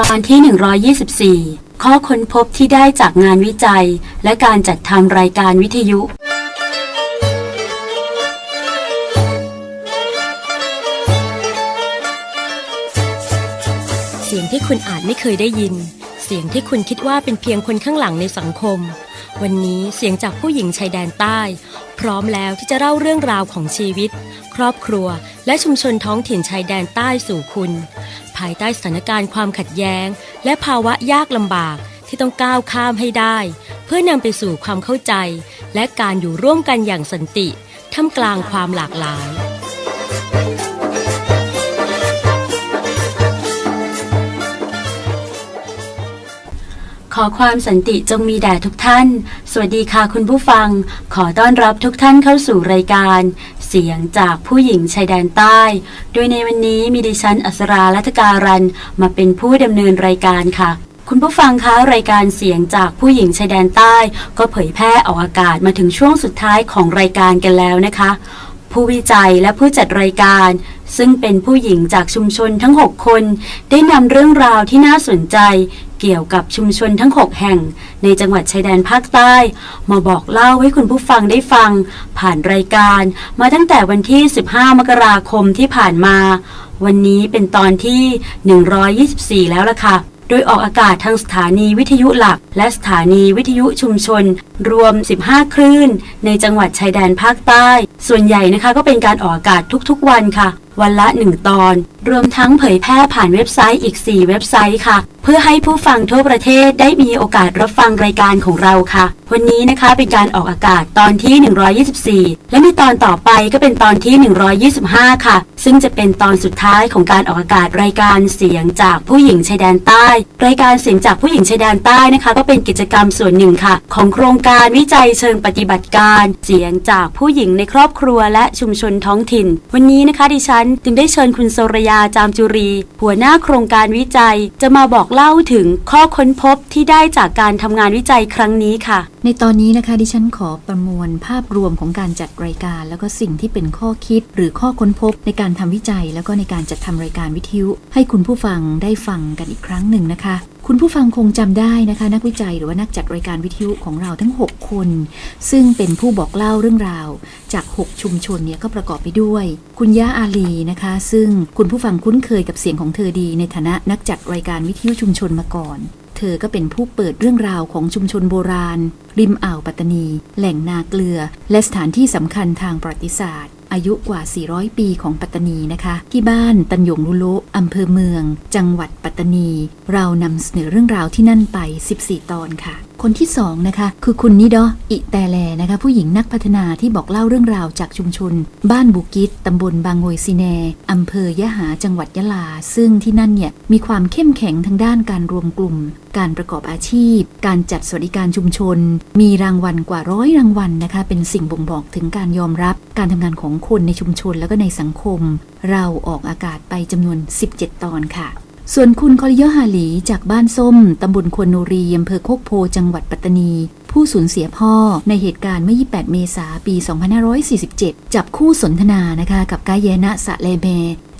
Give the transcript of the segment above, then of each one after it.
ตอนที่ 124 ข้อค้นพบที่ได้จากงานวิจัย และการจัดทำรายการวิทยุ เสียงที่คุณอาจไม่เคยได้ยิน เสียงที่คุณคิดว่าเป็นเพียงคนข้างหลังในสังคม วันนี้เสียงจากผู้หญิงชายแดนใต้ พร้อมแล้วที่จะเล่าเรื่องราวของชีวิต ครอบครัว และชุมชนท้องถิ่นชายแดนใต้สู่คุณ ภายใต้สถานการณ์ความขัดแย้ง และภาวะยากลำบากที่ต้องก้าวข้ามให้ได้ เพื่อนำไปสู่ความเข้าใจ และการอยู่ร่วมกันอย่างสันติท่ามกลางความหลากหลาย ขอความสันติจงมีแด่ทุกท่าน สวัสดีค่ะคุณผู้ฟัง ขอต้อนรับทุกท่านเข้าสู่รายการ เสียงจากผู้หญิงชายแดนใต้ โดยในวันนี้มีดิฉันอัสราลัตการันมาเป็นผู้ดำเนินรายการค่ะคุณผู้ฟังคะรายการเสียงจากผู้หญิงชายแดนใต้ ก็เผยแพร่ออกอากาศมาถึงช่วงสุดท้ายของรายการกันแล้วนะคะ ผู้วิจัยและผู้จัดรายการ ซึ่งเป็นผู้หญิงจากชุมชนทั้ง 6 คน ได้นำเรื่องราวที่น่าสนใจ เกี่ยวกับชุมชนทั้ง 6 แห่ง ในจังหวัดชายแดนภาคใต้ มาบอกเล่าให้คุณผู้ฟังได้ฟัง ผ่านรายการ มาตั้งแต่วันที่ 15 มกราคมที่ผ่านมา วันนี้เป็นตอนที่ 124 แล้วล่ะค่ะโดยออกอากาศทางสถานีวิทยุหลัก และสถานีวิทยุชุมชน รวม 15 คลื่น ในจังหวัดชายแดนภาคใต้ ส่วนใหญ่นะคะก็เป็นการออกอากาศทุกๆวันค่ะ วันละ 1 ตอน รวมทั้งเผยแพร่ผ่านเว็บไซต์อีก 4 เว็บไซต์ค่ะ เพื่อให้ผู้ฟังทั่วประเทศได้มีโอกาสรับฟังรายการของเราค่ะ วันนี้นะคะเป็นการออกอากาศตอนที่ 124 และในตอนต่อไปก็เป็นตอนที่ 125 ค่ะ ซึ่งจะเป็นตอนสุดท้ายของการออกอากาศรายการเสียงจากผู้หญิงชายแดนใต้ รายการเสียงจากผู้หญิงชายแดนใต้นะคะ ก็เป็นกิจกรรมส่วนหนึ่งค่ะ ของโครงการวิจัยเชิงปฏิบัติการ เสียงจากผู้หญิงในครอบครัวและชุมชนท้องถิ่น วันนี้นะคะดิฉันจึงได้เชิญคุณโซรยาจามจุรี หัวหน้าโครงการวิจัย จะมาบอกเล่าถึงข้อค้นพบที่ได้จากการทำงานวิจัยครั้งนี้ค่ะ ในตอนนี้นะคะดิฉันขอประมวลภาพรวมของการจัดรายการ แล้วก็สิ่งที่เป็นข้อคิด หรือข้อค้นพบในการทำวิจัย แล้วก็ในการจัดทำรายการวิทยุ ให้คุณผู้ฟังได้ฟังกันอีกครั้งหนึ่งนะคะ คุณผู้ฟังคงจำได้นะคะ นักวิจัยหรือว่านักจัดรายการวิทยุของเราทั้ง 6 คน ซึ่งเป็นผู้บอกเล่าเรื่องราว จาก 6 ชุมชนเนี่ยก็ประกอบไปด้วย คุณย่าอาลีนะคะ ซึ่งคุณผู้ฟังคุ้นเคยกับเสียงของเธอดี ในฐานะนักจัดรายการวิทยุชุมชนมาก่อน เธอก็เป็นผู้เปิดเรื่องราวของชุมชนโบราณ ริมอ่าวปัตตานี แหล่งนาเกลือ และสถานที่สำคัญทางประวัติศาสตร์ อายุกว่า 400 ปีของปัตตานีนะคะ ที่บ้านตันหยงลุโลอำเภอเมือง จังหวัดปัตตานี เรานำเสนอเรื่องราวที่นั่นไป 14 ตอนค่ะคนที่สองนะคะ คือคุณนิดออิแตแลนะคะ ผู้หญิงนักพัฒนาที่บอกเล่าเรื่องราวจากชุมชน บ้านบุกิตตำบลบางโงยซีแนอำเภอยะหาจังหวัดยะลา ซึ่งที่นั่นเนี่ยมีความเข้มแข็งทางด้านการรวมกลุ่ม การประกอบอาชีพ การจัดสวัสดิการชุมชน มีรางวัลกว่าร้อยรางวัลนะคะ เป็นสิ่งบ่งบอกถึงการยอมรับ การทำงานของคนในชุมชนแล้วก็ในสังคม เราออกอากาศไปจำนวน 17 ตอนค่ะ ส่วนคุณคอริยอฮาหลีจากบ้านส้ม ตำบลควนโนรีอำเภอโคกโพ จังหวัดปัตตานี ผู้สูญเสียพ่อในเหตุการณ์เมื่อ 28 เมษายน ปี 2547 จับคู่สนทนานะคะ กับกายแยนะสะเลเม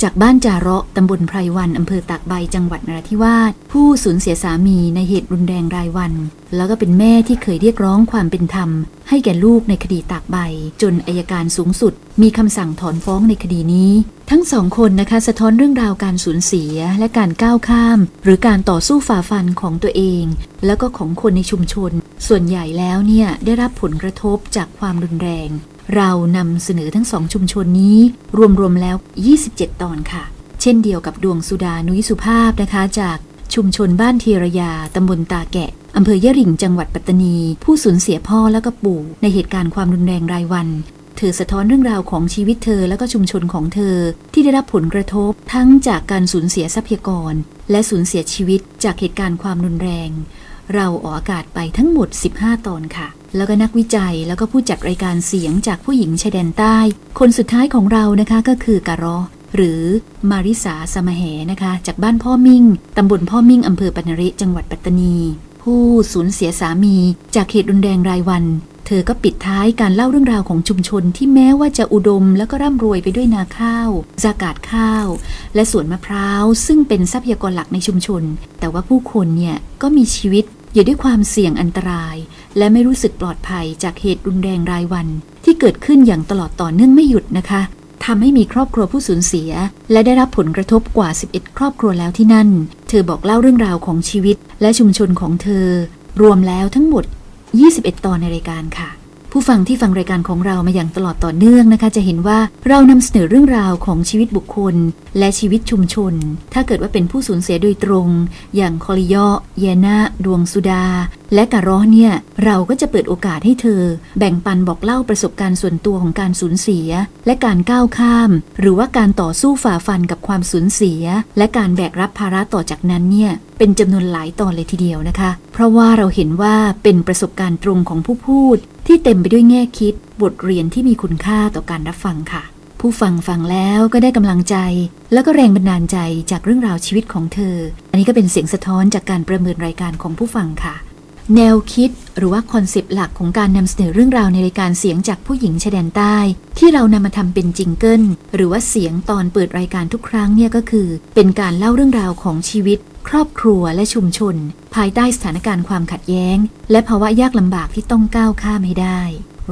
จากบ้านจาระตำบลไพรวันอำเภอตากใบจังหวัดนราธิวาสผู้สูญเสียสามีในเหตุรุนแรงรายวัน แล้วก็เป็นแม่ที่เคยเรียกร้องความเป็นธรรม ให้แก่ลูกในคดีตากใบ จนอายการสูงสุด มีคำสั่งถอนฟ้องในคดีนี้ ทั้งสองคนนะคะสะท้อนเรื่องราวการสูญเสียและการก้าวข้าม หรือการต่อสู้ฝ่าฟันของตัวเอง แล้วก็ของคนในชุมชน ส่วนใหญ่แล้วเนี่ยได้รับผลกระทบจากความรุนแรง เรานำเสนอทั้งสองชุมชนนี้ รวมๆแล้ว 27 ตอนค่ะ เช่นเดียวกับดวงสุดานุยสุภาพนะคะ จากชุมชนบ้านเทียรยาตำบลตาแกะอำเภอยะริงจังหวัดปัตตานี ผู้สูญเสียพ่อและก็ปู่ ในเหตุการณ์ความรุนแรงรายวัน เธอสะท้อนเรื่องราวของชีวิตเธอและก็ชุมชนของเธอ ที่ได้รับผลกระทบทั้งจากการสูญเสียทรัพยากร และสูญเสียชีวิตจากเหตุการณ์ความรุนแรง เราออกอากาศไปทั้งหมด 15 ตอนค่ะ แล้วก็นักวิจัยแล้วก็ผู้จัดรายการเสียงจากผู้หญิงชายแดนใต้ คนสุดท้ายของเรานะคะก็คือการอหรือมาริสาสมแหนะคะ จากบ้านพ่อมิ่ง ตำบลพ่อมิ่งอำเภอปนริจังหวัดปัตตานี ผู้สูญเสียสามีจากเหตุรุนแรงรายวัน เธอก็ปิดท้ายการเล่าเรื่องราวของชุมชนที่แม้ว่าจะอุดมแล้วก็ร่ำรวยไปด้วยนาข้าวสากาศข้าว และสวนมะพร้าว ซึ่งเป็นทรัพยากรหลักในชุมชน แต่ว่าผู้คนเนี่ยก็มีชีวิตอยู่ด้วยความเสี่ยงอันตราย และไม่รู้สึกปลอดภัยจากเหตุรุนแรงรายวัน ที่เกิดขึ้นอย่างตลอดต่อเนื่องไม่หยุดนะคะทำให้มีครอบครัวผู้สูญเสีย และได้รับผลกระทบกว่า 11 ครอบครัวแล้วที่นั่น เธอบอกเล่าเรื่องราวของชีวิต และชุมชนของเธอ รวมแล้วทั้งหมด 21 ตอนในรายการค่ะ ผู้ฟังที่ฟังรายการของเรามาอย่างตลอดต่อเนื่องนะคะ จะเห็นว่าเรานำเสนอเรื่องราวของชีวิตบุคคล และชีวิตชุมชน ถ้าเกิดว่าเป็นผู้สูญเสียโดยตรง อย่างคอริยอเยนาดวงสุดา และการ้อเนี่ย เราก็จะเปิดโอกาสให้เธอ แบ่งปันบอกเล่าประสบการณ์ส่วนตัวของการสูญเสีย และการก้าวข้าม หรือว่าการต่อสู้ฝ่าฟันกับความสูญเสีย และการแบกรับภาระต่อจากนั้นเนี่ยเป็นจำนวนหลายตอนเลยทีเดียวนะคะ เพราะว่าเราเห็นว่าเป็นประสบการณ์ตรงของผู้พูด ที่เต็มไปด้วยแง่คิดบทเรียนที่มีคุณค่าต่อการรับฟังค่ะ ผู้ฟังฟังแล้วก็ได้กำลังใจ แล้วก็แรงบันดาลใจจากเรื่องราวชีวิตของเธอ อันนี้ก็เป็นเสียงสะท้อนจากการประเมินรายการของผู้ฟังค่ะ แนวคิดหรือว่าคอนเซปต์หลักของการนำเสนอเรื่องราวในรายการเสียงจากผู้หญิงชายแดนใต้ ที่เรานำมาทำเป็นจิงเกิลหรือว่าเสียงตอนเปิดรายการทุกครั้งเนี่ยก็คือ เป็นการเล่าเรื่องราวของชีวิต ครอบครัวและชุมชน ภายใต้สถานการณ์ความขัดแย้ง และภาวะยากลำบากที่ต้องก้าวข้ามให้ได้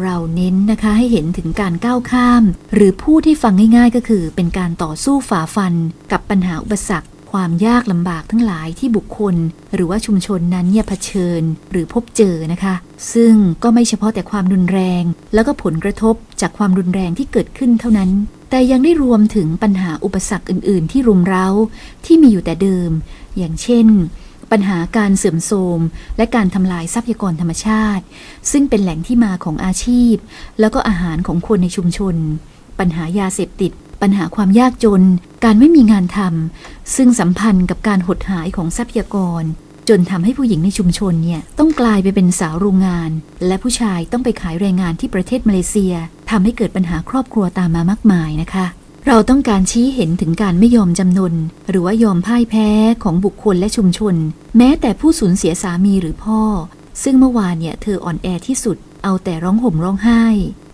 เราเน้นนะคะให้เห็นถึงการก้าวข้าม หรือพูดที่ฟังง่ายๆ ก็คือ เป็นการต่อสู้ฝ่าฟัน กับปัญหาอุปสรรคความยากลำบากทั้งหลายที่บุคคล หรือว่าชุมชนนั้นเนี่ยเผชิญหรือพบเจอนะคะ ซึ่งก็ไม่เฉพาะแต่ความรุนแรง แล้วก็ผลกระทบจากความรุนแรงที่เกิดขึ้นเท่านั้น แต่ยังได้รวมถึงปัญหาอุปสรรคอื่น ๆ ที่รุมเร้าที่มีอยู่แต่เดิม อย่างเช่น ปัญหาการเสื่อมโทรมและการทำลายทรัพยากรธรรมชาติ ซึ่งเป็นแหล่งที่มาของอาชีพ แล้วก็อาหารของคนในชุมชน ปัญหายาเสพติด ปัญหาความยากจน การไม่มีงานทำซึ่งสัมพันธ์กับการหดหายของทรัพยากร จนทำให้ผู้หญิงในชุมชนเนี่ยต้องกลายไปเป็นสาวโรงงาน และผู้ชายต้องไปขายแรงงานที่ประเทศมาเลเซียทำให้เกิดปัญหาครอบครัวตามมามากมายนะคะ เราต้องการชี้เห็นถึงการไม่ยอมจำนน หรือว่ายอมพ่ายแพ้ของบุคคลและชุมชน แม้แต่ผู้สูญเสียสามีหรือพ่อ ซึ่งเมื่อวานเนี่ยเธออ่อนแอที่สุด เอาแต่ร้องห่มร้องไห้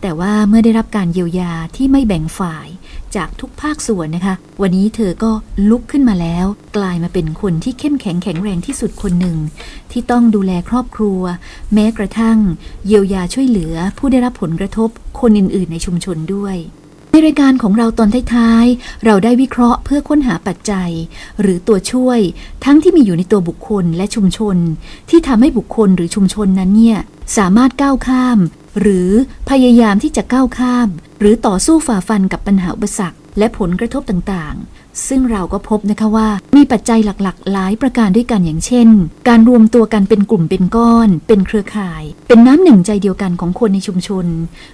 แต่ว่าเมื่อได้รับการเยียวยาที่ไม่แบ่งฝ่าย จากทุกภาคส่วนนะคะ วันนี้เธอก็ลุกขึ้นมาแล้ว กลายมาเป็นคนที่เข้มแข็งแข็งแรงที่สุดคนหนึ่ง ที่ต้องดูแลครอบครัว แม้กระทั่ง เยียวยาช่วยเหลือ ผู้ได้รับผลกระทบ คนอื่น ๆ ในชุมชนด้วย รายการของเราตอนท้ายๆ เราได้วิเคราะห์เพื่อค้นหาปัจจัย หรือตัวช่วย ทั้งที่มีอยู่ในตัวบุคคลและชุมชน ที่ทำให้บุคคลหรือชุมชนนั้นเนี่ยสามารถก้าวข้าม หรือพยายามที่จะก้าวข้าม หรือต่อสู้ฝ่าฟันกับปัญหาอุปสรรคและผลกระทบต่างๆ ซึ่งเราก็พบนะคะว่า มีปัจจัยหลักๆ หลายประการด้วยกันอย่างเช่น การรวมตัวกันเป็นกลุ่มเป็นก้อน เป็นเครือข่าย เป็นน้ำหนึ่งใจเดียวกันของคนในชุมชน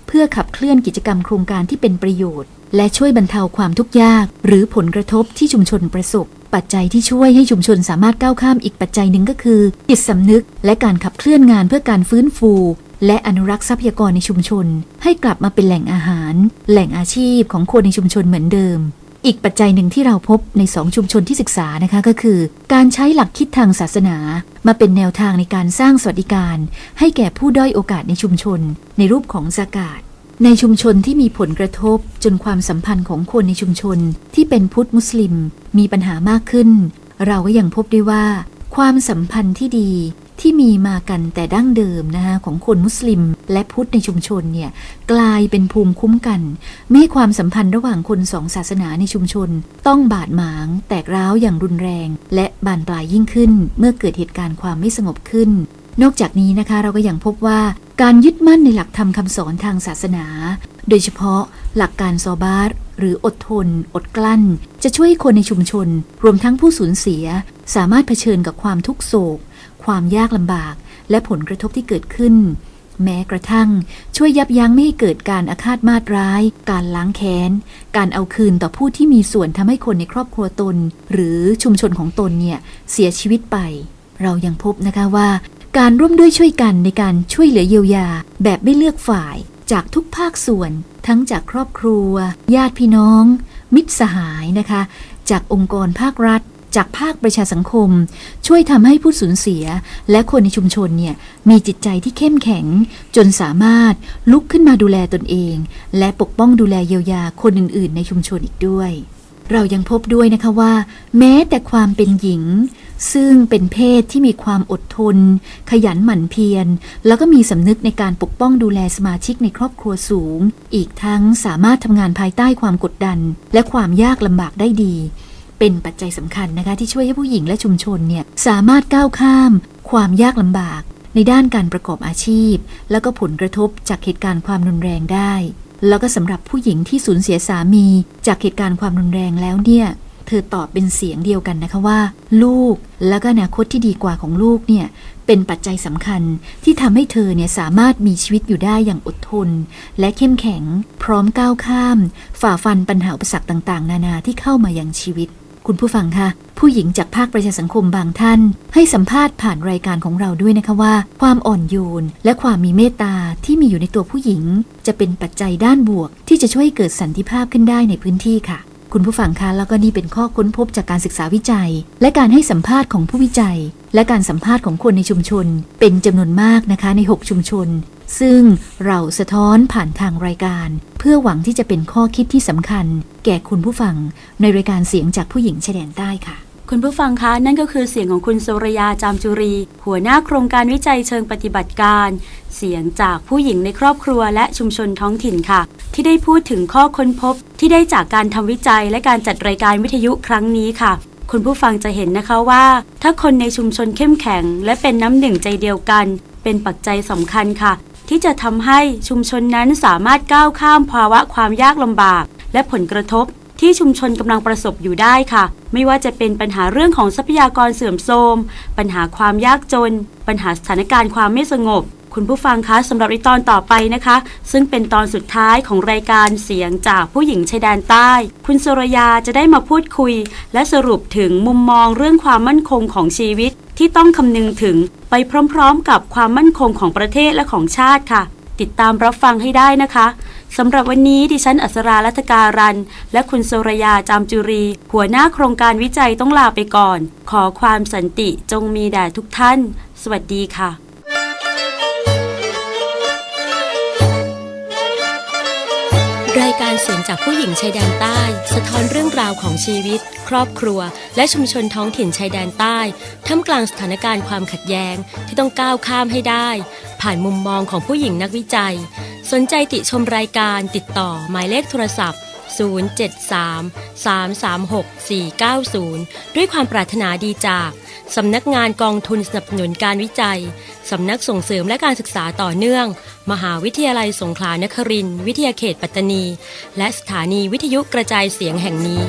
เพื่อขับเคลื่อนกิจกรรมโครงการที่เป็นประโยชน์ และช่วยบรรเทาความทุกข์ยาก หรือผลกระทบที่ชุมชนประสบปัจจัยที่ช่วยให้ชุมชนสามารถก้าวข้ามอีกปัจจัยหนึ่งก็คือจิตสำนึก และการขับเคลื่อนงานเพื่อการฟื้นฟู และอนุรักษ์ทรัพยากรในชุมชน ให้กลับมาเป็นแหล่งอาหาร แหล่งอาชีพของคนในชุมชนเหมือนเดิม อีกปัจจัยหนึ่งที่เราพบในสองชุมชนที่ศึกษานะคะก็คือ การใช้หลักคิดทางศาสนา มาเป็นแนวทางในการสร้างสวัสดิการ ให้แก่ผู้ด้อยโอกาสในชุมชน ในรูปของสากาศในชุมชนที่มีผลกระทบจนความสัมพันธ์ของคนในชุมชน ที่เป็นพุทธมุสลิม มีปัญหามากขึ้น เราก็ยังพบได้ว่า ความสัมพันธ์ที่ดี ที่มีมากันแต่ดั้งเดิมนะคะของคนมุสลิมและพุทธในชุมชนเนี่ยกลายเป็นภูมิคุ้มกัน ไม่ให้ความสัมพันธ์ระหว่างคนสองศาสนาในชุมชน ต้องบาดหมาง แตกร้าวอย่างรุนแรง และบานปลายยิ่งขึ้น เมื่อเกิดเหตุการณ์ความไม่สงบขึ้น นอกจากนี้นะคะเราก็ยังพบว่าการยึดมั่นในหลักธรรมคำสอนทางศาสนา โดยเฉพาะหลักการซอบาร์หรืออดทน อดกลั้น จะช่วยให้คนในชุมชน รวมทั้งผู้สูญเสีย สามารถเผชิญกับความทุกโศก ความยากลำบาก และผลกระทบที่เกิดขึ้น แม้กระทั่ง ช่วยยับยั้งไม่ให้เกิดการอาฆาตมาตร้าย การล้างแค้น การเอาคืนต่อผู้ที่มีส่วนทำให้คนในครอบครัวตน หรือชุมชนของตนเนี่ยเสียชีวิตไป เรายังพบนะคะว่า การร่วมด้วยช่วยกันในการช่วยเหลือเยียวยา แบบไม่เลือกฝ่าย จากทุกภาคส่วน ทั้งจากครอบครัว ญาติพี่น้อง มิตรสหายนะคะ จากองค์กรภาครัฐ จากภาคประชาสังคม ช่วยทำให้ผู้สูญเสีย และคนในชุมชนเนี่ยมีจิตใจที่เข้มแข็ง จนสามารถลุกขึ้นมาดูแลตนเอง และปกป้องดูแลเยียวยาคนอื่น ๆ ในชุมชนอีกด้วย เรายังพบด้วยนะคะว่า แม้แต่ความเป็นหญิง ซึ่งเป็นเพศที่มีความอดทน ขยันหมั่นเพียร แล้วก็มีสำนึกในการปกป้องดูแลสมาชิกในครอบครัวสูง อีกทั้งสามารถทำงานภายใต้ความกดดัน และความยากลำบากได้ดี เป็นปัจจัยสำคัญนะคะที่ช่วยให้ผู้หญิงและชุมชนเนี่ยสามารถก้าวข้าม ความยากลำบาก ในด้านการประกอบอาชีพ แล้วก็ผลกระทบจากเหตุการณ์ความรุนแรงได้ แล้วก็สำหรับผู้หญิงที่สูญเสียสามี จากเหตุการณ์ความรุนแรงแล้วเนี่ยเธอตอบเป็นเสียงเดียวกันนะคะว่า ลูกและก็อนาคตที่ดีกว่าของลูกเนี่ยเป็นปัจจัยสำคัญที่ทำให้เธอเนี่ยสามารถมีชีวิตอยู่ได้อย่างอดทน และเข้มแข็ง พร้อมก้าวข้าม ฝ่าฟันปัญหาอุปสรรคต่าง ๆ นานาที่เข้ามายังชีวิต คุณผู้ฟังคะผู้หญิงจากภาคประชาสังคมบางท่าน ให้สัมภาษณ์ผ่านรายการของเราด้วยนะคะว่า ความอ่อนโยน และความมีเมตตาที่มีอยู่ในตัวผู้หญิง จะเป็นปัจจัยด้านบวก ที่จะช่วยเกิดสันติภาพขึ้นได้ในพื้นที่ค่ะ คุณผู้ฟังคะแล้วก็นี่เป็นข้อค้นพบจากการศึกษาวิจัย และการให้สัมภาษณ์ของผู้วิจัย และการสัมภาษณ์ของคนในชุมชน เป็นจำนวนมากนะคะใน 6 ชุมชน ซึ่งเราสะท้อนผ่านทางรายการ เพื่อหวังที่จะเป็นข้อคิดที่สำคัญ แก่คุณผู้ฟังในรายการเสียงจากผู้หญิงชายแดนใต้ค่ะ คุณผู้ฟังคะ นั่นก็คือเสียงของคุณสุรยาจามจุรี หัวหน้าโครงการวิจัยเชิงปฏิบัติการ เสียงจากผู้หญิงในครอบครัวและชุมชนท้องถิ่นค่ะ ที่ได้พูดถึงข้อค้นพบ ที่ได้จากการทำวิจัยและการจัดรายการวิทยุครั้งนี้ค่ะ คุณผู้ฟังจะเห็นนะคะว่า ถ้าคนในชุมชนเข้มแข็ง และเป็นน้ำหนึ่งใจเดียวกัน เป็นปัจจัยสำคัญค่ะ ที่จะทำให้ชุมชนนั้นสามารถก้าวข้ามภาวะความยากลำบาก และผลกระทบ ที่ชุมชนกำลังประสบอยู่ได้ค่ะ ไม่ว่าจะเป็นปัญหาเรื่องของทรัพยากรเสื่อมโทรม ปัญหาความยากจน ปัญหาสถานการณ์ความไม่สงบ คุณผู้ฟังคะสำหรับในตอนต่อไปนะคะ ซึ่งเป็นตอนสุดท้ายของรายการเสียงจากผู้หญิงชายแดนใต้ คุณสุรยาจะได้มาพูดคุย และสรุปถึงมุมมองเรื่องความมั่นคงของชีวิต ที่ต้องคำนึงถึงไปพร้อม ๆ กับความมั่นคงของประเทศและของชาติค่ะ ติดตามรับฟังให้ได้นะคะ สำหรับวันนี้ดิฉันอัศรารัตการัน และคุณสุรยาจามจุรี หัวหน้าโครงการวิจัยต้องลาไปก่อน ขอความสันติจงมีแด่ทุกท่าน สวัสดีค่ะรายการเสียงจากผู้หญิงชายแดนใต้ สะท้อนเรื่องราวของชีวิต ครอบครัว และชุมชนท้องถิ่นชายแดนใต้ท่ามกลางสถานการณ์ความขัดแย้งที่ต้องก้าวข้ามให้ได้ ผ่านมุมมองของผู้หญิงนักวิจัย สนใจติชมรายการติดต่อหมายเลขโทรศัพท์ 073 336 490 ด้วยความปรารถนาดีจาก สำนักงานกองทุนสนับสนุนการวิจัย สำนักส่งเสริมและการศึกษาต่อเนื่อง มหาวิทยาลัยสงขลานครินทร์วิทยาเขตปัตตานี และสถานีวิทยุกระจายเสียงแห่งนี้